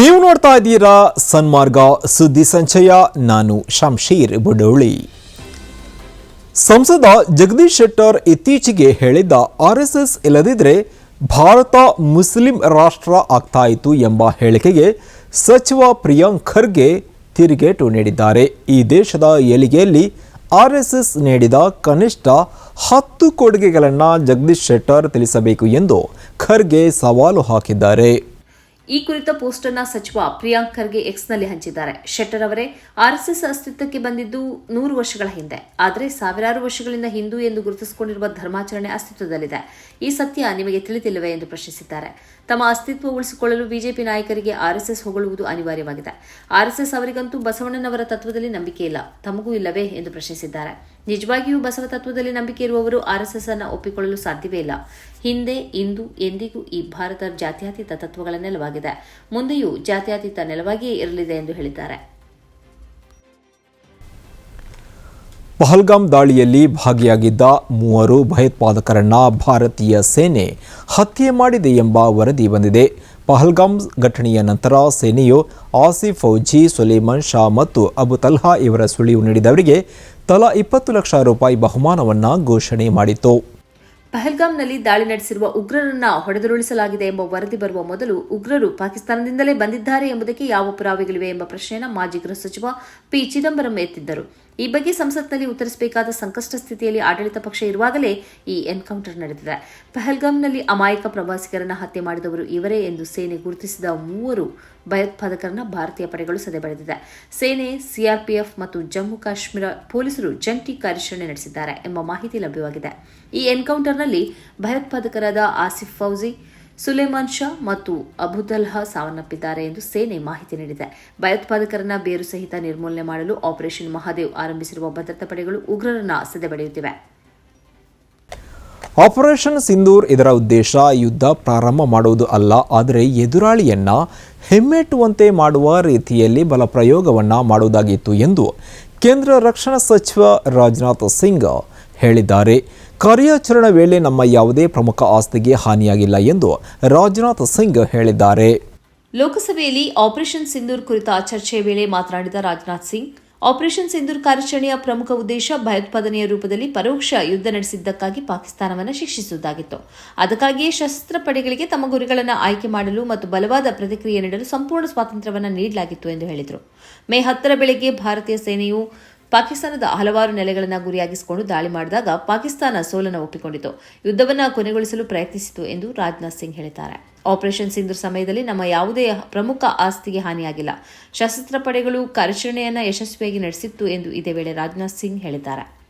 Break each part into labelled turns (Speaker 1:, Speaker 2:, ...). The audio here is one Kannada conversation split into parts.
Speaker 1: ನೀವು ನೋಡ್ತಾ ಇದ್ದೀರಾ ಸನ್ಮಾರ್ಗ ಸುದ್ದಿ ಸಂಚಯ, ನಾನು ಶಂಶೀರ್ ಬಡೋಳಿ. ಸಂಸದ ಜಗದೀಶ್ ಶೆಟ್ಟರ್ ಇತ್ತೀಚೆಗೆ ಹೇಳಿದ್ದ ಆರ್ ಎಸ್ ಇಲ್ಲದಿದ್ರೆ ಭಾರತ ಮುಸ್ಲಿಂ ರಾಷ್ಟ್ರ ಆಗ್ತಾ ಇತ್ತು ಎಂಬ ಹೇಳಿಕೆಗೆ ಸಚಿವ ಪ್ರಿಯಾಂಕ್ ಖರ್ಗೆ ತಿರುಗೇಟು ನೀಡಿದ್ದಾರೆ. ಈ ದೇಶದ ಏಳಿಗೆಯಲ್ಲಿ ಆರ್ ಎಸ್ ನೀಡಿದ ಕನಿಷ್ಠ ಹತ್ತು ಕೊಡುಗೆಗಳನ್ನು ಜಗದೀಶ್ ಶೆಟ್ಟರ್ ತಿಳಿಸಬೇಕು ಎಂದು ಖರ್ಗೆ ಸವಾಲು ಹಾಕಿದ್ದಾರೆ.
Speaker 2: ಈ ಕುರಿತ ಪೋಸ್ಟ್ ಅನ್ನ ಸಚಿವ ಪ್ರಿಯಾಂಕ್ ಖರ್ಗೆ ಎಕ್ಸ್ನಲ್ಲಿ ಹಂಚಿದ್ದಾರೆ. ಶೆಟ್ಟರ್ ಅವರೇ ಆರ್ಎಸ್ಎಸ್ ಅಸ್ತಿತ್ವಕ್ಕೆ ಬಂದಿದ್ದು ನೂರು ವರ್ಷಗಳ ಹಿಂದೆ. ಆದರೆ ಸಾವಿರಾರು ವರ್ಷಗಳಿಂದ ಹಿಂದೂ ಎಂದು ಗುರುತಿಸಿಕೊಂಡಿರುವ ಧರ್ಮಾಚರಣೆ ಅಸ್ತಿತ್ವದಲ್ಲಿದೆ. ಈ ಸತ್ಯ ನಿಮಗೆ ತಿಳಿದಿಲ್ಲವೆ ಎಂದು ಪ್ರಶ್ನಿಸಿದ್ದಾರೆ. ತಮ್ಮ ಅಸ್ತಿತ್ವ ಉಳಿಸಿಕೊಳ್ಳಲು ಬಿಜೆಪಿ ನಾಯಕರಿಗೆ ಆರ್ಎಸ್ಎಸ್ ಹೊಗಳುವುದು ಅನಿವಾರ್ಯವಾಗಿದೆ. ಆರ್ಎಸ್ಎಸ್ ಅವರಿಗಂತೂ ಬಸವಣ್ಣನವರ ತತ್ವದಲ್ಲಿ ನಂಬಿಕೆ ಇಲ್ಲ. ತಮಗೂ ಇಲ್ಲವೇ ಎಂದು ಪ್ರಶ್ನಿಸಿದ್ದಾರೆ. ನಿಜವಾಗಿಯೂ ಬಸವ ತತ್ವದಲ್ಲಿ ನಂಬಿಕೆ ಇರುವವರು ಆರ್ಎಸ್ಎಸ್ ಅನ್ನು ಒಪ್ಪಿಕೊಳ್ಳಲು ಸಾಧ್ಯವೇ ಇಲ್ಲ. ಹಿಂದೆ, ಇಂದು, ಎಂದಿಗೂ ಈ ಭಾರತ ಜಾತ್ಯಾತೀತ ತತ್ವಗಳ ನೆಲವಾಗಿದೆ. ಮುಂದೆಯೂ ಜಾತ್ಯಾತೀತ ನೆಲವಾಗಿಯೇ ಇರಲಿದೆ ಎಂದು ಹೇಳಿದ್ದಾರೆ.
Speaker 1: ಪಹಲ್ಗಾಮ್ ದಾಳಿಯಲ್ಲಿ ಭಾಗಿಯಾಗಿದ್ದ ಮೂವರು ಭಯೋತ್ಪಾದಕರನ್ನ ಭಾರತೀಯ ಸೇನೆ ಹತ್ಯೆ ಮಾಡಿದೆ ಎಂಬ ವರದಿ ಬಂದಿದೆ. ಪಹಲ್ಗಾಮ್ ಘಟನೆಯ ನಂತರ ಸೇನೆಯು ಆಸಿಫ್ ಫೌಜಿ, ಸುಲೇಮನ್ ಶಾ ಮತ್ತು ಅಬು ತಲ್ಹಾ ಇವರ ಸುಳಿವು ನೀಡಿದವರಿಗೆ ತಲಾ ಇಪ್ಪತ್ತು ಲಕ್ಷ ರೂಪಾಯಿ ಬಹುಮಾನವನ್ನು ಘೋಷಣೆ ಮಾಡಿತ್ತು.
Speaker 2: ಪಹಲ್ಗಾಮ್ನಲ್ಲಿ ದಾಳಿ ನಡೆಸಿರುವ ಉಗ್ರರನ್ನ ಹೊಡೆದುರುಳಿಸಲಾಗಿದೆ ಎಂಬ ವರದಿ ಬರುವ ಮೊದಲು ಉಗ್ರರು ಪಾಕಿಸ್ತಾನದಿಂದಲೇ ಬಂದಿದ್ದಾರೆ ಎಂಬುದಕ್ಕೆ ಯಾವ ಪುರಾವೆಗಳಿವೆ ಎಂಬ ಪ್ರಶ್ನೆಯನ್ನು ಮಾಜಿ ಗೃಹ ಸಚಿವ ಪಿ ಚಿದಂಬರಂ ಎತ್ತಿದ್ದರು. ಈ ಬಗ್ಗೆ ಸಂಸತ್ನಲ್ಲಿ ಉತ್ತರಿಸಬೇಕಾದ ಸಂಕಷ್ಟ ಸ್ಥಿತಿಯಲ್ಲಿ ಆಡಳಿತ ಪಕ್ಷ ಇರುವಾಗಲೇ ಈ ಎನ್ಕೌಂಟರ್ ನಡೆದಿದೆ. ಪಹಲ್ಗಾಮ್ನಲ್ಲಿ ಅಮಾಯಕ ಪ್ರವಾಸಿಗರನ್ನ ಹತ್ಯೆ ಮಾಡಿದವರು ಇವರೇ ಎಂದು ಸೇನೆ ಗುರುತಿಸಿದ ಮೂವರು ಭಯೋತ್ಪಾದಕರನ್ನ ಭಾರತೀಯ ಪಡೆಗಳು ಸದೆಬಡೆದಿದೆ ಸೇನೆ ಸಿಆರ್ಪಿಎಫ್ ಮತ್ತು ಜಮ್ಮು ಕಾಶ್ಮೀರ ಪೊಲೀಸರು ಜಂಟಿ ಕಾರ್ಯಾಚರಣೆ ನಡೆಸಿದ್ದಾರೆ ಎಂಬ ಮಾಹಿತಿ ಲಭ್ಯವಾಗಿದೆ. ಈ ಎನ್ಕೌಂಟರ್ನಲ್ಲಿ ಭಯೋತ್ಪಾದಕರಾದ ಆಸಿಫ್ ಫೌಜಿ, ಸುಲೇಮಾನ್ ಶಾ ಮತ್ತು ಅಬುದಲ್ಹ ಸಾವನ್ನಪ್ಪಿದ್ದಾರೆ ಎಂದು ಸೇನೆ ಮಾಹಿತಿ ನೀಡಿದೆ. ಭಯೋತ್ಪಾದಕರನ್ನ ಬೇರು ಸಹಿತ ನಿರ್ಮೂಲನೆ ಮಾಡಲು ಆಪರೇಷನ್ ಮಹಾದೇವ್ ಆರಂಭಿಸಿರುವ ಭದ್ರತಾ ಪಡೆಗಳು ಉಗ್ರರನ್ನ ಸದೆಬಡಿಯುತ್ತಿವೆ
Speaker 1: ಆಪರೇಷನ್ ಸಿಂಧೂರ್ ಇದರ ಉದ್ದೇಶ ಯುದ್ಧ ಪ್ರಾರಂಭ ಮಾಡುವುದು ಅಲ್ಲ, ಆದರೆ ಎದುರಾಳಿಯನ್ನ ಹೆಮ್ಮೆಟ್ಟುವಂತೆ ಮಾಡುವ ರೀತಿಯಲ್ಲಿ ಬಲ ಪ್ರಯೋಗವನ್ನು ಮಾಡುವುದಾಗಿತ್ತು ಎಂದು ಕೇಂದ್ರ ರಕ್ಷಣಾ ಸಚಿವ ರಾಜನಾಥ್ ಸಿಂಗ್ ಹೇಳಿದ್ದಾರೆ. ಕಾರ್ಯಾಚರಣೆ ವೇಳೆ ನಮ್ಮ ಯಾವುದೇ ಪ್ರಮುಖ ಆಸ್ತಿಗೆ ಹಾನಿಯಾಗಿಲ್ಲ ಎಂದು ರಾಜನಾಥ್ ಸಿಂಗ್ ಹೇಳಿದ್ದಾರೆ.
Speaker 2: ಲೋಕಸಭೆಯಲ್ಲಿ ಆಪರೇಷನ್ ಸಿಂಧೂರ್ ಕುರಿತ ಚರ್ಚೆ ವೇಳೆ ಮಾತನಾಡಿದ ರಾಜನಾಥ್ ಸಿಂಗ್ ಆಪರೇಷನ್ ಸಿಂಧೂರ್ ಕಾರ್ಯಾಚರಣೆಯ ಪ್ರಮುಖ ಉದ್ದೇಶ ಭಯೋತ್ಪಾದನೆಯ ರೂಪದಲ್ಲಿ ಪರೋಕ್ಷ ಯುದ್ಧ ನಡೆಸಿದ್ದಕ್ಕಾಗಿ ಪಾಕಿಸ್ತಾನವನ್ನು ಶಿಕ್ಷಿಸುವುದಾಗಿತ್ತು. ಅದಕ್ಕಾಗಿಯೇ ಶಸ್ತ್ರ ಪಡೆಗಳಿಗೆ ತಮ್ಮ ಗುರಿಗಳನ್ನು ಆಯ್ಕೆ ಮಾಡಲು ಮತ್ತು ಬಲವಾದ ಪ್ರತಿಕ್ರಿಯೆ ನೀಡಲು ಸಂಪೂರ್ಣ ಸ್ವಾತಂತ್ರ್ಯವನ್ನು ನೀಡಲಾಗಿತ್ತು ಎಂದು ಹೇಳಿದರು. ಮೇ ಹತ್ತರ ಬೆಳಗ್ಗೆ ಭಾರತೀಯ ಸೇನೆಯು ಪಾಕಿಸ್ತಾನದ ಹಲವಾರು ನೆಲೆಗಳನ್ನು ಗುರಿಯಾಗಿಸಿಕೊಂಡು ದಾಳಿ ಮಾಡಿದಾಗ ಪಾಕಿಸ್ತಾನ ಸೋಲನ್ನು ಒಪ್ಪಿಕೊಂಡಿತು. ಯುದ್ಧವನ್ನು ಕೊನೆಗೊಳಿಸಲು ಪ್ರಯತ್ನಿಸಿತು ಎಂದು ರಾಜನಾಥ್ ಸಿಂಗ್ ಹೇಳಿದ್ದಾರೆ. ಆಪರೇಷನ್ ಸಿಂಧು ಸಮಯದಲ್ಲಿ ನಮ್ಮ ಯಾವುದೇ ಪ್ರಮುಖ ಆಸ್ತಿಗೆ ಹಾನಿಯಾಗಿಲ್ಲ. ಸಶಸ್ತ್ರ ಪಡೆಗಳು ಕಾರ್ಯಾಚರಣೆಯನ್ನು ಯಶಸ್ವಿಯಾಗಿ ನಡೆಸಿತ್ತು ಎಂದು ಇದೇ ವೇಳೆ ರಾಜನಾಥ್ ಸಿಂಗ್ ಹೇಳಿದ್ದಾರೆ.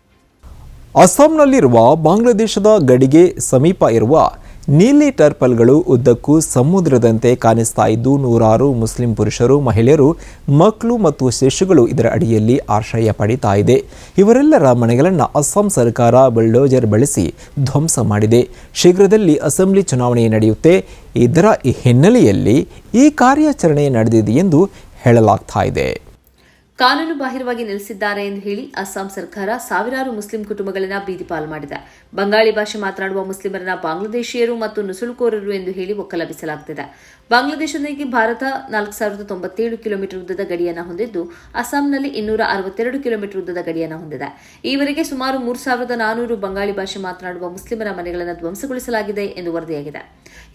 Speaker 1: ಅಸ್ಸಾಂನಲ್ಲಿರುವ ಬಾಂಗ್ಲಾದೇಶದ ಗಡಿಗೆ ಸಮೀಪ ಇರುವ ನೀಲಿ ಟರ್ಪಲ್ಗಳು ಉದ್ದಕ್ಕೂ ಸಮುದ್ರದಂತೆ ಕಾಣಿಸ್ತಾ ಇದ್ದು ನೂರಾರು ಮುಸ್ಲಿಂ ಪುರುಷರು, ಮಹಿಳೆಯರು, ಮಕ್ಕಳು ಮತ್ತು ಶಿಶುಗಳು ಇದರ ಅಡಿಯಲ್ಲಿ ಆಶ್ರಯ ಪಡಿತಾ ಇದೆ. ಇವರೆಲ್ಲರ ಮನೆಗಳನ್ನು ಅಸ್ಸಾಂ ಸರ್ಕಾರ ಬುಲ್ಡೋಜರ್ ಬಳಸಿ ಧ್ವಂಸ ಮಾಡಿದೆ. ಶೀಘ್ರದಲ್ಲಿ ಅಸೆಂಬ್ಲಿ ಚುನಾವಣೆ ನಡೆಯುತ್ತೆ. ಇದರ ಹಿನ್ನೆಲೆಯಲ್ಲಿ ಈ ಕಾರ್ಯಾಚರಣೆ ನಡೆದಿದೆ ಎಂದು ಹೇಳಲಾಗ್ತಾ ಇದೆ.
Speaker 2: ಕಾನೂನು ಬಾಹಿರವಾಗಿ ನೆಲೆಸಿದ್ದಾರೆ ಎಂದು ಹೇಳಿ ಅಸ್ಸಾಂ ಸರ್ಕಾರ ಸಾವಿರಾರು ಮುಸ್ಲಿಂ ಕುಟುಂಬಗಳನ್ನ ಬೀದಿಪಾಲು ಮಾಡಿದೆ. ಬಂಗಾಳಿ ಭಾಷೆ ಮಾತನಾಡುವ ಮುಸ್ಲಿಮರನ್ನ ಬಾಂಗ್ಲಾದೇಶಿಯರು ಮತ್ತು ನುಸುಳುಕೋರರು ಎಂದು ಹೇಳಿ ಒಕ್ಕಲಬಿಸಲಾಗುತ್ತಿದೆ ಬಾಂಗ್ಲಾದೇಶದೊಂದಿಗೆ ಭಾರತ ನಾಲ್ಕು ಸಾವಿರದ ತೊಂಬತ್ತೇಳು ಕಿಲೋಮೀಟರ್ ಉದ್ದದ ಗಡಿಯನ್ನು ಹೊಂದಿದ್ದು, ಅಸ್ಸಾಂನಲ್ಲಿ ಇನ್ನೂರ ಅರವತ್ತೆರಡು ಕಿಲೋಮೀಟರ್ ಉದ್ದದ ಗಡಿಯನ್ನು ಹೊಂದಿದೆ. ಈವರೆಗೆ ಸುಮಾರು ಮೂರು ಸಾವಿರದ ನಾನೂರು ಬಂಗಾಳಿ ಭಾಷೆ ಮಾತನಾಡುವ ಮುಸ್ಲಿಮರ ಮನೆಗಳನ್ನು ಧ್ವಂಸಗೊಳಿಸಲಾಗಿದೆ ಎಂದು ವರದಿಯಾಗಿದೆ.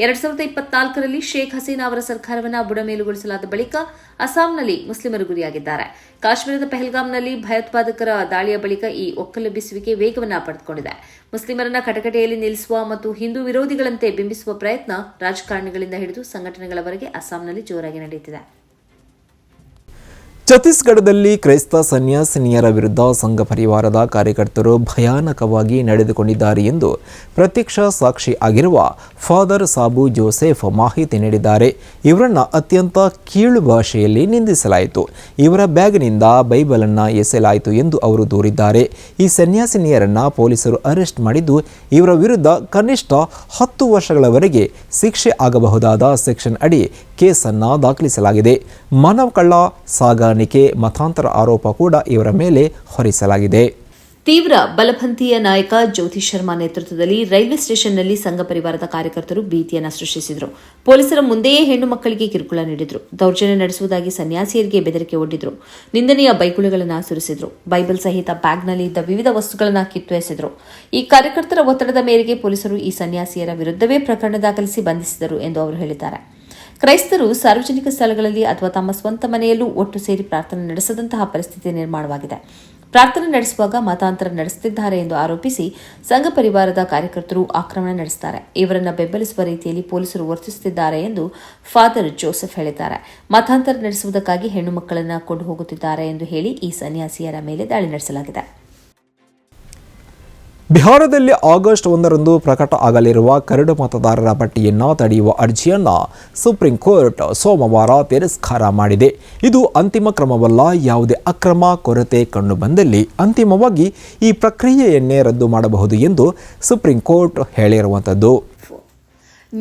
Speaker 2: ಎರಡ್ ಸಾವಿರದ ಇಪ್ಪತ್ನಾಲ್ಕರಲ್ಲಿ ಶೇಖ್ ಹಸೀನಾ ಅವರ ಸರ್ಕಾರವನ್ನು ಬುಡಮೇಲುಗೊಳಿಸಲಾದ ಬಳಿಕ ಅಸ್ಸಾಂನಲ್ಲಿ ಮುಸ್ಲಿಮರು ಗುರಿಯಾಗಿದ್ದಾರೆ. ಕಾಶ್ಮೀರದ ಪೆಹಲ್ಗಾಂನಲ್ಲಿ ಭಯೋತ್ಪಾದಕರ ದಾಳಿಯ ಬಳಿಕ ಈ ಒಕ್ಕಲೆಬ್ಬಿಸುವಿಕೆ ವೇಗವನ್ನು ಪಡೆದುಕೊಂಡಿದೆ. ಮುಸ್ಲಿಮರನ್ನ ಕಟಕಟೆಯಲ್ಲಿ ನಿಲ್ಲಿಸುವ ಮತ್ತು ಹಿಂದೂ ವಿರೋಧಿಗಳಂತೆ ಬಿಂಬಿಸುವ ಪ್ರಯತ್ನ ರಾಜಕಾರಣಿಗಳಿಂದ ಹಿಡಿದು ಸಂಘಟನೆಗಳವರೆಗೆ ಅಸ್ಸಾಂನಲ್ಲಿ ಜೋರಾಗಿ ನಡೆಯುತ್ತಿದೆ.
Speaker 1: ಛತ್ತೀಸ್ಗಢದಲ್ಲಿ ಕ್ರೈಸ್ತ ಸನ್ಯಾಸಿನಿಯರ ವಿರುದ್ಧ ಸಂಘ ಪರಿವಾರದ ಕಾರ್ಯಕರ್ತರು ಭಯಾನಕವಾಗಿ ನಡೆದುಕೊಂಡಿದ್ದಾರೆ ಎಂದು ಪ್ರತ್ಯಕ್ಷ ಸಾಕ್ಷಿ ಆಗಿರುವ ಫಾದರ್ ಸಾಬು ಜೋಸೆಫ್ ಮಾಹಿತಿ ನೀಡಿದ್ದಾರೆ. ಇವರನ್ನು ಅತ್ಯಂತ ಕೀಳು ಭಾಷೆಯಲ್ಲಿ ನಿಂದಿಸಲಾಯಿತು. ಇವರ ಬ್ಯಾಗ್ನಿಂದ ಬೈಬಲನ್ನು ಎಸೆಯಲಾಯಿತು ಎಂದು ಅವರು ದೂರಿದ್ದಾರೆ. ಈ ಸನ್ಯಾಸಿನಿಯರನ್ನು ಪೊಲೀಸರು ಅರೆಸ್ಟ್ ಮಾಡಿದ್ದು ಇವರ ವಿರುದ್ಧ ಕನಿಷ್ಠ ಹತ್ತು ವರ್ಷಗಳವರೆಗೆ ಶಿಕ್ಷೆ ಆಗಬಹುದಾದ ಸೆಕ್ಷನ್ ಅಡಿ ಕೇಸನ್ನು ದಾಖಲಿಸಲಾಗಿದೆ. ಮಾನವ ಕಳ್ಳ ಸಾಗಾಣಿಕೆ ಮತಾಂತರ ಆರೋಪ ಕೂಡ ಇವರ ಮೇಲೆ ಹೊರಿಸಲಾಗಿದೆ.
Speaker 2: ತೀವ್ರ ಬಲಪಂಥೀಯ ನಾಯಕ ಜ್ಯೋತಿ ಶರ್ಮಾ ನೇತೃತ್ವದಲ್ಲಿ ರೈಲ್ವೆ ಸ್ಟೇಷನ್ನಲ್ಲಿ ಸಂಘ ಪರಿವಾರದ ಕಾರ್ಯಕರ್ತರು ಭೀತಿಯನ್ನು ಸೃಷ್ಟಿಸಿದರು. ಪೊಲೀಸರ ಮುಂದೆಯೇ ಹೆಣ್ಣು ಮಕ್ಕಳಿಗೆ ಕಿರುಕುಳ ನೀಡಿದರು. ದೌರ್ಜನ್ಯ ನಡೆಸುವುದಾಗಿ ಸನ್ಯಾಸಿಯರಿಗೆ ಬೆದರಿಕೆ ಒಡ್ಡಿದ್ರು. ನಿಂದನೆಯ ಬೈಕುಳಿಗಳನ್ನು ಸುರಿಸಿದ್ರು. ಬೈಬಲ್ ಸಹಿತ ಬ್ಯಾಗ್ನಲ್ಲಿ ಇದ್ದ ವಿವಿಧ ವಸ್ತುಗಳನ್ನು ಕಿತ್ತು ಈ ಕಾರ್ಯಕರ್ತರ ಒತ್ತಡದ ಮೇರೆಗೆ ಪೊಲೀಸರು ಈ ಸನ್ಯಾಸಿಯರ ವಿರುದ್ಧವೇ ಪ್ರಕರಣ ದಾಖಲಿಸಿ ಬಂಧಿಸಿದರು ಎಂದು ಅವರು ಹೇಳಿದ್ದಾರೆ. ಕ್ರೈಸ್ತರು ಸಾರ್ವಜನಿಕ ಸ್ಥಳಗಳಲ್ಲಿ ಅಥವಾ ತಮ್ಮ ಸ್ವಂತ ಮನೆಯಲ್ಲೂ ಒಟ್ಟು ಸೇರಿ ಪ್ರಾರ್ಥನೆ ನಡೆಸದಂತಹ ಪರಿಸ್ಥಿತಿ ನಿರ್ಮಾಣವಾಗಿದೆ. ಪ್ರಾರ್ಥನೆ ನಡೆಸುವಾಗ ಮತಾಂತರ ನಡೆಸುತ್ತಿದ್ದಾರೆ ಎಂದು ಆರೋಪಿಸಿ ಸಂಘ ಪರಿವಾರದ ಕಾರ್ಯಕರ್ತರು ಆಕ್ರಮಣ ನಡೆಸುತ್ತಾರೆ. ಇವರನ್ನು ಬೆಂಬಲಿಸುವ ರೀತಿಯಲ್ಲಿ ಪೊಲೀಸರು ವರ್ತಿಸುತ್ತಿದ್ದಾರೆ ಎಂದು ಫಾದರ್ ಜೋಸೆಫ್ ಹೇಳಿದ್ದಾರೆ. ಮತಾಂತರ ನಡೆಸುವುದಕ್ಕಾಗಿ ಹೆಣ್ಣು ಮಕ್ಕಳನ್ನು ಕೊಂಡು ಹೋಗುತ್ತಿದ್ದಾರೆ ಎಂದು ಹೇಳಿ ಈ ಸನ್ಯಾಸಿಯರ ಮೇಲೆ ದಾಳಿ ನಡೆಸಲಾಗಿದೆ.
Speaker 1: ಬಿಹಾರದಲ್ಲಿ ಆಗಸ್ಟ್ ಒಂದರಂದು ಪ್ರಕಟ ಆಗಲಿರುವ ಕರಡು ಮತದಾರರ ಪಟ್ಟಿಯನ್ನು ತಡೆಯುವ ಅರ್ಜಿಯನ್ನು ಸುಪ್ರೀಂ ಕೋರ್ಟ್ ಸೋಮವಾರ ತಿರಸ್ಕಾರ ಮಾಡಿದೆ. ಇದು ಅಂತಿಮ ಕ್ರಮವಲ್ಲ, ಯಾವುದೇ ಅಕ್ರಮ ಕೊರತೆ ಕಂಡುಬಂದಲ್ಲಿ ಅಂತಿಮವಾಗಿ ಈ ಪ್ರಕ್ರಿಯೆಯನ್ನೇ ರದ್ದು ಮಾಡಬಹುದು ಎಂದು ಸುಪ್ರೀಂ ಕೋರ್ಟ್ ಹೇಳಿರುವಂಥದ್ದು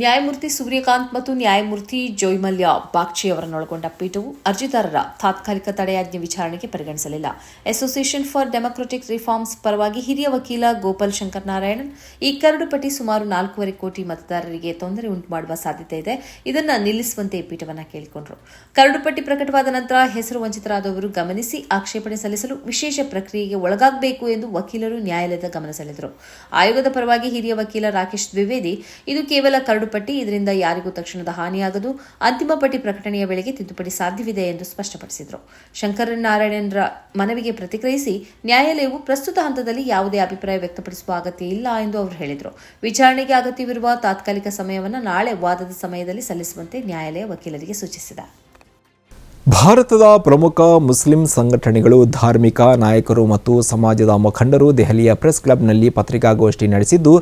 Speaker 2: ನ್ಯಾಯಮೂರ್ತಿ ಸೂರ್ಯಕಾಂತ್ ಮತ್ತು ನ್ಯಾಯಮೂರ್ತಿ ಜೋಯ್ಮಲ್ಯ ಬಾಗ್ಚಿ ಅವರನ್ನೊಳಗೊಂಡ ಪೀಠವು ಅರ್ಜಿದಾರರ ತಾತ್ಕಾಲಿಕ ತಡೆಯಾಜ್ಞೆ ವಿಚಾರಣೆಗೆ ಪರಿಗಣಿಸಲಿಲ್ಲ. ಅಸೋಸಿಯೇಷನ್ ಫಾರ್ ಡೆಮೊಕ್ರೆಟಿಕ್ ರಿಫಾರ್ಮ್ಸ್ ಪರವಾಗಿ ಹಿರಿಯ ವಕೀಲ ಗೋಪಾಲ್ ಶಂಕರ್ ನಾರಾಯಣನ್ ಈ ಕರಡು ಪಟ್ಟಿ ಸುಮಾರು ನಾಲ್ಕೂವರೆ ಕೋಟಿ ಮತದಾರರಿಗೆ ತೊಂದರೆ ಉಂಟು ಮಾಡುವ ಸಾಧ್ಯತೆ ಇದೆ. ಇದನ್ನು ನಿಲ್ಲಿಸುವಂತೆ ಪೀಠವನ್ನು ಕೇಳಿಕೊಂಡರು. ಕರಡು ಪಟ್ಟಿ ಪ್ರಕಟವಾದ ನಂತರ ಹೆಸರು ವಂಚಿತರಾದವರು ಗಮನಿಸಿ ಆಕ್ಷೇಪಣೆ ಸಲ್ಲಿಸಲು ವಿಶೇಷ ಪ್ರಕ್ರಿಯೆಗೆ ಒಳಗಾಗಬೇಕು ಎಂದು ವಕೀಲರು ನ್ಯಾಯಾಲಯದ ಗಮನ ಸೆಳೆದರು. ಆಯೋಗದ ಪರವಾಗಿ ಹಿರಿಯ ವಕೀಲ ರಾಕೇಶ್ ದ್ವಿವೇದಿ, ಇದು ಕೇವಲ ಕರಡು ಪಟ್ಟಿ ಇದರಿಂದ ಯಾರಿಗೂ ತಕ್ಷಣದ ಹಾನಿಯಾಗದು. ಅಂತಿಮ ಪಟ್ಟಿ ಪ್ರಕಟಣೆಯ ವೇಳೆಗೆ ತಿದ್ದುಪಡಿ ಸಾಧ್ಯವಿದೆ ಎಂದು ಸ್ಪಷ್ಟಪಡಿಸಿದರು. ಶಂಕರನಾರಾಯಣರ ಮನವಿಗೆ ಪ್ರತಿಕ್ರಿಯಿಸಿ ನ್ಯಾಯಾಲಯವು ಪ್ರಸ್ತುತ ಹಂತದಲ್ಲಿ ಯಾವುದೇ ಅಭಿಪ್ರಾಯ ವ್ಯಕ್ತಪಡಿಸುವ ಅಗತ್ಯ ಇಲ್ಲ ಎಂದು ಅವರು ಹೇಳಿದರು. ವಿಚಾರಣೆಗೆ ಅಗತ್ಯವಿರುವ ತಾತ್ಕಾಲಿಕ ಸಮಯವನ್ನು ನಾಳೆ ವಾದದ ಸಮಯದಲ್ಲಿ ಸಲ್ಲಿಸುವಂತೆ ನ್ಯಾಯಾಲಯ ವಕೀಲರಿಗೆ ಸೂಚಿಸಿದೆ.
Speaker 1: ಭಾರತದ ಪ್ರಮುಖ ಮುಸ್ಲಿಂ ಸಂಘಟನೆಗಳು, ಧಾರ್ಮಿಕ ನಾಯಕರು ಮತ್ತು ಸಮಾಜದ ಮುಖಂಡರು ದೆಹಲಿಯ ಪ್ರೆಸ್ ಕ್ಲಬ್ನಲ್ಲಿ ಪತ್ರಿಕಾಗೋಷ್ಠಿ ನಡೆಸಿದ್ದು,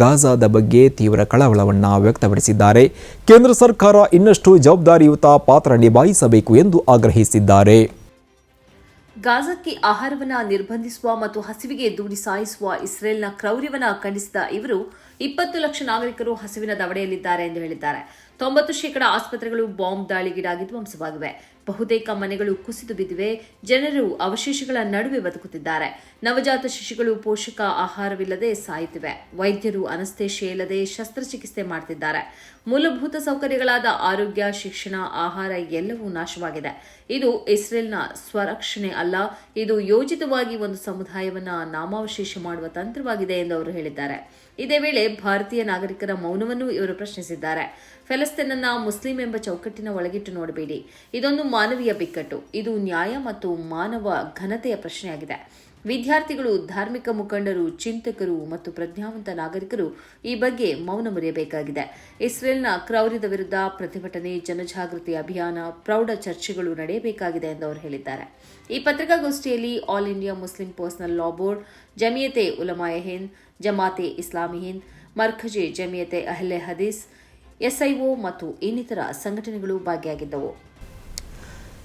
Speaker 1: ಗಾಜಾದ ಬಗ್ಗೆ ತೀವ್ರ ಕಳವಳವನ್ನು ವ್ಯಕ್ತಪಡಿಸಿದ್ದಾರೆ. ಕೇಂದ್ರ ಸರ್ಕಾರ ಇನ್ನಷ್ಟು ಜವಾಬ್ದಾರಿಯುತ ಪಾತ್ರ ನಿಭಾಯಿಸಬೇಕು ಎಂದು ಆಗ್ರಹಿಸಿದ್ದಾರೆ.
Speaker 2: ಗಾಜಾಕ್ಕೆ ಆಹಾರವನ್ನು ನಿರ್ಬಂಧಿಸುವ ಮತ್ತು ಹಸಿವಿಗೆ ದೂಡಿ ಸಾಯಿಸುವ ಇಸ್ರೇಲ್ನ ಕ್ರೌರ್ಯವನ್ನು ಖಂಡಿಸಿದ ಇವರು ಇಪ್ಪತ್ತು ಲಕ್ಷ ನಾಗರಿಕರು ಹಸಿವಿನ ದವಡೆಯಲ್ಲಿದ್ದಾರೆ ಎಂದು ಹೇಳಿದ್ದಾರೆ. ತೊಂಬತ್ತು ಶೇಕಡ ಆಸ್ಪತ್ರೆಗಳು ಬಾಂಬ್ ದಾಳಿಗೀಡಾಗಿ ಧ್ವಂಸವಾಗಿವೆ. ಬಹುತೇಕ ಮನೆಗಳು ಕುಸಿದು ಬಿದ್ದಿವೆ. ಜನರು ಅವಶೇಷಗಳ ನಡುವೆ ಬದುಕುತ್ತಿದ್ದಾರೆ. ನವಜಾತ ಶಿಶುಗಳು ಪೋಷಕ ಆಹಾರವಿಲ್ಲದೆ ಸಾಯುತ್ತಿವೆ. ವೈದ್ಯರು ಅನಸ್ತೇಷೆ ಇಲ್ಲದೆ ಶಸ್ತ್ರಚಿಕಿತ್ಸೆ ಮಾಡ್ತಿದ್ದಾರೆ. ಮೂಲಭೂತ ಸೌಕರ್ಯಗಳಾದ ಆರೋಗ್ಯ, ಶಿಕ್ಷಣ, ಆಹಾರ ಎಲ್ಲವೂ ನಾಶವಾಗಿದೆ. ಇದು ಇಸ್ರೇಲ್ನ ಸ್ವರಕ್ಷಣೆ ಅಲ್ಲ, ಇದು ಯೋಜಿತವಾಗಿ ಒಂದು ಸಮುದಾಯವನ್ನ ನಾಮಾವಶೇಷ ಮಾಡುವ ತಂತ್ರವಾಗಿದೆ ಎಂದು ಅವರು ಹೇಳಿದ್ದಾರೆ. ಇದೇ ವೇಳೆ ಭಾರತೀಯ ನಾಗರಿಕರ ಮೌನವನ್ನು ಇವರು ಪ್ರಶ್ನಿಸಿದ್ದಾರೆ. ಫೆಲಸ್ತೀನನ್ನ ಮುಸ್ಲಿಂ ಎಂಬ ಚೌಕಟ್ಟಿನ ಒಳಗಿಟ್ಟು ನೋಡಬೇಡಿ. ಇದೊಂದು ಮಾನವೀಯ ಬಿಕ್ಕಟ್ಟು. ಇದು ನ್ಯಾಯ ಮತ್ತು ಮಾನವ ಘನತೆಯ ಪ್ರಶ್ನೆಯಾಗಿದೆ. ವಿದ್ಯಾರ್ಥಿಗಳು, ಧಾರ್ಮಿಕ ಮುಖಂಡರು, ಚಿಂತಕರು ಮತ್ತು ಪ್ರಜ್ಞಾವಂತ ನಾಗರಿಕರು ಈ ಬಗ್ಗೆ ಮೌನ ಮುರಿಯಬೇಕಾಗಿದೆ. ಇಸ್ರೇಲ್ನ ಕ್ರೌರ್ಯದ ವಿರುದ್ಧ ಪ್ರತಿಭಟನೆ, ಜನಜಾಗೃತಿ ಅಭಿಯಾನ, ಪ್ರೌಢ ಚರ್ಚೆಗಳು ನಡೆಯಬೇಕಾಗಿದೆ ಎಂದು ಅವರು ಹೇಳಿದ್ದಾರೆ. ಈ ಪತ್ರಿಕಾಗೋಷ್ಠಿಯಲ್ಲಿ all India Muslim personal law board, Jamiat Ulama Hind, Jamaat Islami Hind, Markaz Jamiat Ahle Hadees, SIO ಮತ್ತು ಇನ್ನಿತರ ಸಂಘಟನೆಗಳು ಭಾಗಿಯಾಗಿದ್ದವು.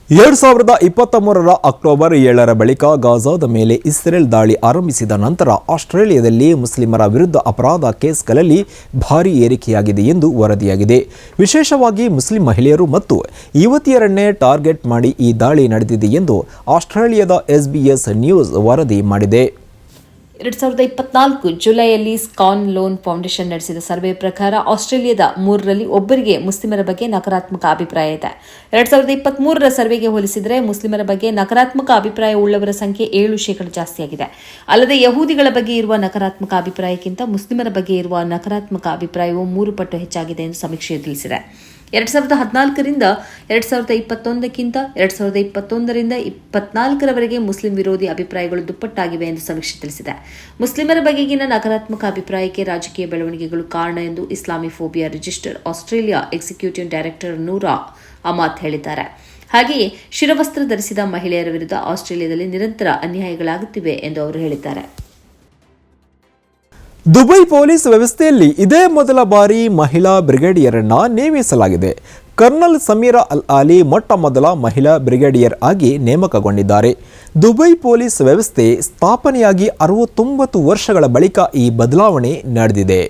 Speaker 1: ಎರಡು ಸಾವಿರದ ಇಪ್ಪತ್ತ ಮೂರರ ಅಕ್ಟೋಬರ್ ಏಳರ ಬಳಿಕ ಗಾಜಾದ ಮೇಲೆ ಇಸ್ರೇಲ್ ದಾಳಿ ಆರಂಭಿಸಿದ ನಂತರ ಆಸ್ಟ್ರೇಲಿಯಾದಲ್ಲಿ ಮುಸ್ಲಿಮರ ವಿರುದ್ಧ ಅಪರಾಧ ಕೇಸ್ಗಳಲ್ಲಿ ಭಾರೀ ಏರಿಕೆಯಾಗಿದೆ ಎಂದು ವರದಿಯಾಗಿದೆ. ವಿಶೇಷವಾಗಿ ಮುಸ್ಲಿಂ ಮಹಿಳೆಯರು ಮತ್ತು ಯುವತಿಯರನ್ನೇ ಟಾರ್ಗೆಟ್ ಮಾಡಿ ಈ ದಾಳಿ ನಡೆದಿದೆ ಎಂದು ಆಸ್ಟ್ರೇಲಿಯಾದ ಎಸ್ಬಿಎಸ್ ನ್ಯೂಸ್ ವರದಿ ಮಾಡಿದೆ.
Speaker 2: ಎರಡ್ ಸಾವಿರದ ಇಪ್ಪತ್ನಾಲ್ಕು ಜುಲೈಯಲ್ಲಿ ಸ್ಕಾನ್ ಲೋನ್ ಫೌಂಡೇಶನ್ ನಡೆಸಿದ ಸರ್ವೆ ಪ್ರಕಾರ ಆಸ್ಟ್ರೇಲಿಯಾದ ಮೂರರಲ್ಲಿ ಒಬ್ಬರಿಗೆ ಮುಸ್ಲಿಮರ ಬಗ್ಗೆ ನಕಾರಾತ್ಮಕ ಅಭಿಪ್ರಾಯ ಇದೆ. ಎರಡ್ ಸಾವಿರದ ಇಪ್ಪತ್ಮೂರರ ಸರ್ವೆಗೆ ಹೋಲಿಸಿದರೆ ಮುಸ್ಲಿಮರ ಬಗ್ಗೆ ನಕಾರಾತ್ಮಕ ಅಭಿಪ್ರಾಯ ಉಳ್ಳವರ ಸಂಖ್ಯೆ ಏಳು ಶೇಕಡ ಜಾಸ್ತಿಯಾಗಿದೆ. ಅಲ್ಲದೆ ಯಹೂದಿಗಳ ಬಗ್ಗೆ ಇರುವ ನಕಾರಾತ್ಮಕ ಅಭಿಪ್ರಾಯಕ್ಕಿಂತ ಮುಸ್ಲಿಮರ ಬಗ್ಗೆ ಇರುವ ನಕಾರಾತ್ಮಕ ಅಭಿಪ್ರಾಯವು ಮೂರು ಪಟ್ಟು ಹೆಚ್ಚಾಗಿದೆ ಎಂದು ಸಮೀಕ್ಷೆ ತಿಳಿಸಿದೆ. ಎರಡ್ ಸಾವಿರದ ಹದಿನಾಲ್ಕರಿಂದ ಎರಡು ಸಾವಿರದ ಇಪ್ಪತ್ತೊಂದಕ್ಕಿಂತ ಎರಡು ಸಾವಿರದ ಇಪ್ಪತ್ತೊಂದರಿಂದ ಇಪ್ಪತ್ನಾಲ್ಕರವರೆಗೆ ಮುಸ್ಲಿಂ ವಿರೋಧಿ ಅಭಿಪ್ರಾಯಗಳು ದುಪ್ಪಟ್ಟಾಗಿವೆ ಎಂದು ಸಮೀಕ್ಷೆ ತಿಳಿಸಿದೆ. ಮುಸ್ಲಿಮರ ಬಗೆಗಿನ ನಕಾರಾತ್ಮಕ ಅಭಿಪ್ರಾಯಕ್ಕೆ ರಾಜಕೀಯ ಬೆಳವಣಿಗೆಗಳು ಕಾರಣ ಎಂದು Islamophobia register Australia executive director Nora Amath ಹೇಳಿದ್ದಾರೆ. ಹಾಗೆಯೇ ಶಿರವಸ್ತ್ರ ಧರಿಸಿದ ಮಹಿಳೆಯರ ವಿರುದ್ಧ ಆಸ್ಟ್ರೇಲಿಯಾದಲ್ಲಿ ನಿರಂತರ ಅನ್ಯಾಯಗಳಾಗುತ್ತಿವೆ ಎಂದು ಅವರು ಹೇಳಿದ್ದಾರೆ.
Speaker 1: ದುಬೈ ಪೊಲೀಸ್ ವ್ಯವಸ್ಥೆಯಲ್ಲಿ ಇದೇ ಮೊದಲ ಬಾರಿ ಮಹಿಳಾ ಬ್ರಿಗೇಡಿಯರನ್ನ ನೇಮಿಸಲಾಗಿದೆ. ಕರ್ನಲ್ ಸಮೀರಾ ಅಲ್ ಆಲಿ ಮೊಟ್ಟ ಮೊದಲ ಮಹಿಳಾ ಬ್ರಿಗೇಡಿಯರ್ ಆಗಿ ನೇಮಕಗೊಂಡಿದ್ದಾರೆ. ದುಬೈ ಪೊಲೀಸ್ ವ್ಯವಸ್ಥೆ ಸ್ಥಾಪನೆಯಾಗಿ ಅರವತ್ತೊಂಬತ್ತು ವರ್ಷಗಳ ಬಳಿಕ ಈ ಬದಲಾವಣೆ ನಡೆದಿದೆ.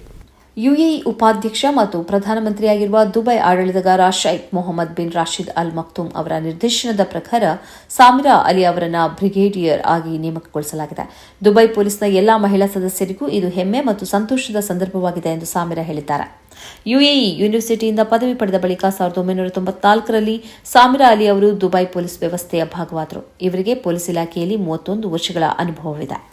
Speaker 2: ಯುಎಇ ಉಪಾಧ್ಯಕ್ಷ ಮತ್ತು ಪ್ರಧಾನಮಂತ್ರಿಯಾಗಿರುವ Dubai ಆಡಳಿತಗಾರ Sheikh Mohammed bin Rashid Al Maktoum ಅವರ ನಿರ್ದೇಶನದ ಪ್ರಕಾರ ಸಾಮಿರಾ ಅಲಿ ಅವರನ್ನು ಬ್ರಿಗೇಡಿಯರ್ ಆಗಿ ನೇಮಕಗೊಳಿಸಲಾಗಿದೆ. ದುಬೈ ಪೊಲೀಸ್ನ ಎಲ್ಲಾ ಮಹಿಳಾ ಸದಸ್ಯರಿಗೂ ಇದು ಹೆಮ್ಮೆ ಮತ್ತು ಸಂತೋಷದ ಸಂದರ್ಭವಾಗಿದೆ ಎಂದು ಸಾಮಿರಾ ಹೇಳಿದ್ದಾರೆ. ಯುಎಇ ಯೂನಿವರ್ಸಿಟಿಯಿಂದ ಪದವಿ ಪಡೆದ ಬಳಿಕ ಸಾವಿರದ ಒಂಬೈನೂರ ತೊಂಬತ್ನಾಲ್ಕರಲ್ಲಿ ಸಾಮಿರಾ ಅಲಿ ಅವರು ದುಬೈ ಪೊಲೀಸ್ ವ್ಯವಸ್ಥೆಯ ಭಾಗವಾದರು. ಇವರಿಗೆ ಪೊಲೀಸ್ ಇಲಾಖೆಯಲ್ಲಿ ಮೂವತ್ತೊಂದು ವರ್ಷಗಳ ಅನುಭವವಿದೆ.